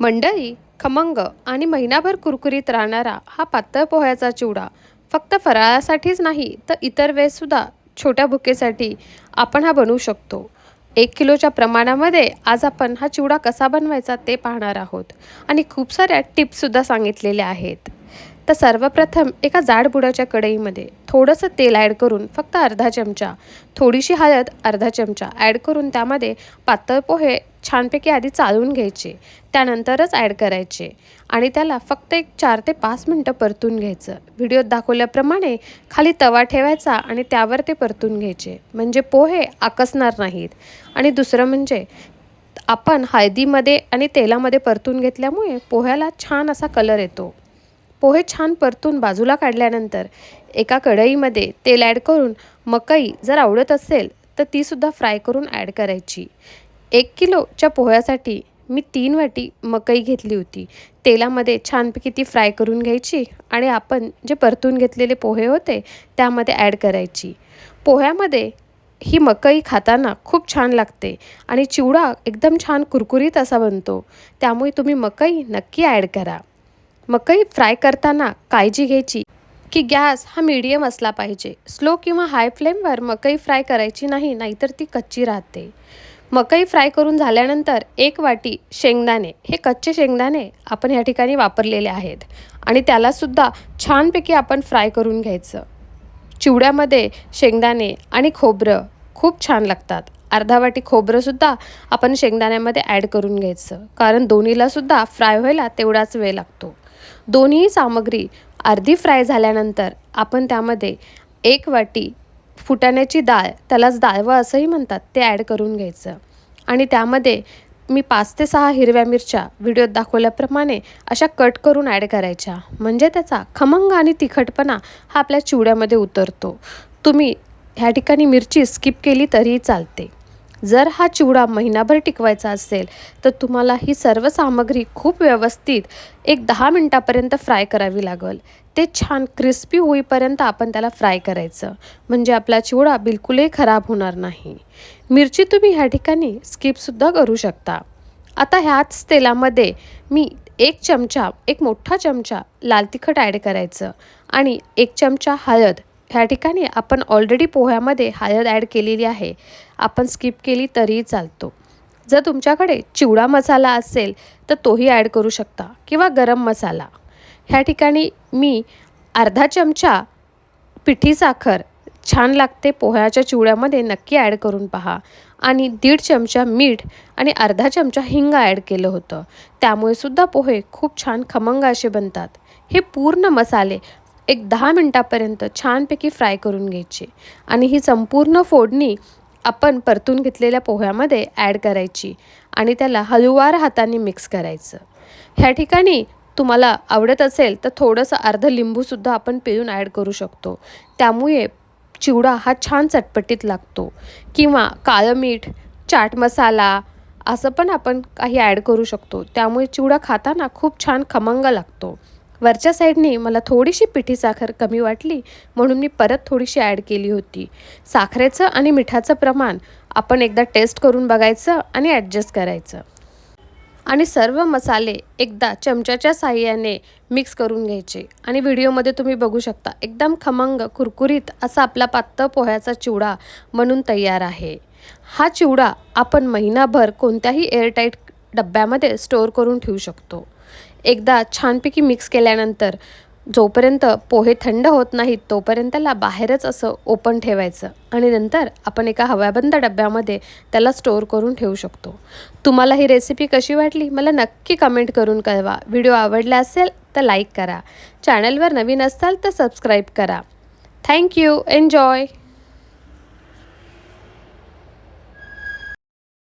मंडळी खमंग आणि महिनाभर कुरकुरीत राहणारा हा पातळ पोह्याचा चिवडा फक्त फराळासाठीच नाही तर इतर वेळेसुद्धा छोट्या भुकेसाठी आपण हा बनवू शकतो. एक किलोच्या प्रमाणामध्ये आज आपण हा चिवडा कसा बनवायचा ते पाहणार आहोत. आणि खूप साऱ्या टिप्ससुद्धा सांगितलेल्या आहेत. तर सर्वप्रथम एका जाड बुडाच्या कढईमध्ये थोडंसं तेल ॲड करून फक्त अर्धा चमचा थोडीशी हळद अर्धा चमचा ॲड करून त्यामध्ये पातळ पोहे छानपैकी आधी चालवून घ्यायचे त्यानंतरच ॲड करायचे आणि त्याला फक्त एक चार ते पाच मिनटं परतून घ्यायचं. व्हिडिओत दाखवल्याप्रमाणे खाली तवा ठेवायचा आणि त्यावर ते परतून घ्यायचे. म्हणजे पोहे आकसणार नाहीत. आणि दुसरं म्हणजे आपण हळदीमध्ये आणि तेलामध्ये परतून घेतल्यामुळे पोह्याला छान असा कलर येतो. पोहे छान परतून बाजूला काढल्यानंतर एका कढईमध्ये तेल ॲड करून मकई जर आवडत असेल तर तीसुद्धा फ्राय करून ॲड करायची. एक किलोच्या पोह्यासाठी मी तीन वाटी मकई घेतली होती. तेलामध्ये छानपैकी ती फ्राय करून घ्यायची आणि आपण जे परतून घेतलेले पोहे होते त्यामध्ये ॲड करायची. पोह्यामध्ये ही मकई खाताना खूप छान लागते आणि चिवडा एकदम छान कुरकुरीत असा बनतो. त्यामुळे तुम्ही मकई नक्की ॲड करा. मकई फ्राय करताना काळजी घ्यायची की गॅस हा मीडियम असला पाहिजे. स्लो किंवा हाय फ्लेमवर मकई फ्राय करायची नाही नाहीतर ती कच्ची राहते. मकई फ्राय करून झाल्यानंतर एक वाटी शेंगदाणे हे कच्चे शेंगदाणे आपण या ठिकाणी वापरलेले आहेत. आणि त्यालासुद्धा छानपैकी आपण फ्राय करून घ्यायचं. चिवड्यामध्ये शेंगदाणे आणि खोबरं खूप छान लागतात. अर्धा वाटी खोबरंसुद्धा आपण शेंगदाण्यामध्ये ॲड करून घ्यायचं. कारण दोन्हीलासुद्धा फ्राय व्हायला तेवढाच वेळ लागतो. दोन्ही सामग्री अर्धी फ्राय झाल्यानंतर आपण त्यामध्ये एक वाटी फुटाण्याची डाळ त्यालाच डाळवं असंही म्हणतात ते ॲड करून घ्यायचं. आणि त्यामध्ये मी पाच ते सहा हिरव्या मिरच्या व्हिडिओत दाखवल्याप्रमाणे अशा कट करून ॲड करायच्या. म्हणजे त्याचा खमंग आणि तिखटपणा हा आपल्या चिवड्यामध्ये उतरतो. तुम्ही ह्या ठिकाणी मिरची स्किप केली तरीही चालते. जर हा चिवडा महिनाभर टिकवायचा असेल तर तुम्हाला ही सर्व सामग्री खूप व्यवस्थित एक दहा मिनटापर्यंत फ्राय करावी लागेल. ते छान क्रिस्पी होईपर्यंत आपण त्याला फ्राय करायचं. म्हणजे आपला चिवडा बिलकुलही खराब होणार नाही. मिरची तुम्ही ह्या ठिकाणी स्किपसुद्धा करू शकता. आता ह्याच तेलामध्ये मी एक चमचा एक मोठा चमचा लाल तिखट ॲड करायचं आणि एक चमचा हळद. ह्या ठिकाणी आपण ऑलरेडी पोह्यामध्ये हळद ॲड केलेली आहे. आपण स्किप केली तरीही चालतो. जर तुमच्याकडे चिवडा मसाला असेल तर तोही ॲड करू शकता किंवा गरम मसाला. ह्या ठिकाणी मी अर्धा चमचा पिठी साखर छान लागते पोह्याच्या चिवड्यामध्ये नक्की ॲड करून पहा. आणि दीड चमचा मीठ आणि अर्धा चमचा हिंग ॲड केलं होतं. त्यामुळे सुद्धा पोहे खूप छान खमंग असे बनतात. हे पूर्ण मसाले एक दहा मिनटापर्यंत छानपैकी फ्राय करून घ्यायची. आणि ही संपूर्ण फोडणी आपण परतून घेतलेल्या पोह्यामध्ये ॲड करायची आणि त्याला हळूवार हाताने मिक्स करायचं. ह्या ठिकाणी तुम्हाला आवडत असेल तर थोडंसं अर्ध लिंबूसुद्धा आपण पिळून ॲड करू शकतो. त्यामुळे चिवडा हा छान चटपटीत लागतो. किंवा काळं मीठ चाट मसाला असं पण आपण काही ॲड करू शकतो. त्यामुळे चिवडा खाताना खूप छान खमंग लागतो. वरच्या साईडने मला थोडीशी पिठी साखर कमी वाटली म्हणून मी परत थोडीशी ॲड केली होती. साखरेचं आणि मिठाचं प्रमाण आपण एकदा टेस्ट करून बघायचं आणि ॲडजस्ट करायचं. आणि सर्व मसाले एकदा चमच्याच्या साह्याने मिक्स करून घ्यायचे. आणि व्हिडिओमध्ये तुम्ही बघू शकता एकदम खमंग कुरकुरीत असा आपला पातळ पोह्याचा चिवडा म्हणून तयार आहे. हा चिवडा आपण महिनाभर कोणत्याही एअरटाईट डब्यामध्ये स्टोअर करून ठेवू शकतो. एकदा छानपैकी मिक्स केल्यानंतर जोपर्यंत पोहे थंड होत नाहीत तोपर्यंत त्याला बाहेरच असं ओपन ठेवायचं आणि नंतर आपण एका हव्याबंद डब्यामध्ये त्याला स्टोअर करून ठेवू शकतो. तुम्हाला ही रेसिपी कशी वाटली? मला नक्की कमेंट करून कळवा. व्हिडिओ आवडला असेल तर लाईक करा. चॅनलवर नवीन असाल तर सबस्क्राईब करा. Thank you enjoy